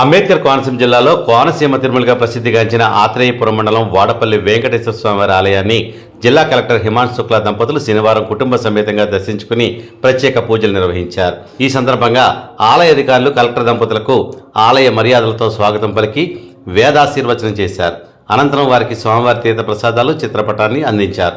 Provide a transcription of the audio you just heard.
Ambedkar Konaseema జిల్లాలో కోనసీమ తిరుమలగా ప్రసిద్ధిగాంచిన ఆత్రేయపురం మండలం వాడపల్లి వెంకటేశ్వర స్వామివారి ఆలయాన్ని జిల్లా కలెక్టర్ హిమాంశు శుక్లా దంపతులు శనివారం కుటుంబ సమేతంగా దర్శించుకుని ప్రత్యేక పూజలు నిర్వహించారు. ఈ సందర్భంగా ఆలయ అధికారులు కలెక్టర్ దంపతులకు ఆలయ మర్యాదలతో స్వాగతం పలికి వేదాశీర్వచనం చేశారు. అనంతరం వారికి స్వామివారి తీర్థ ప్రసాదాలు చిత్రపటాన్ని అందించారు.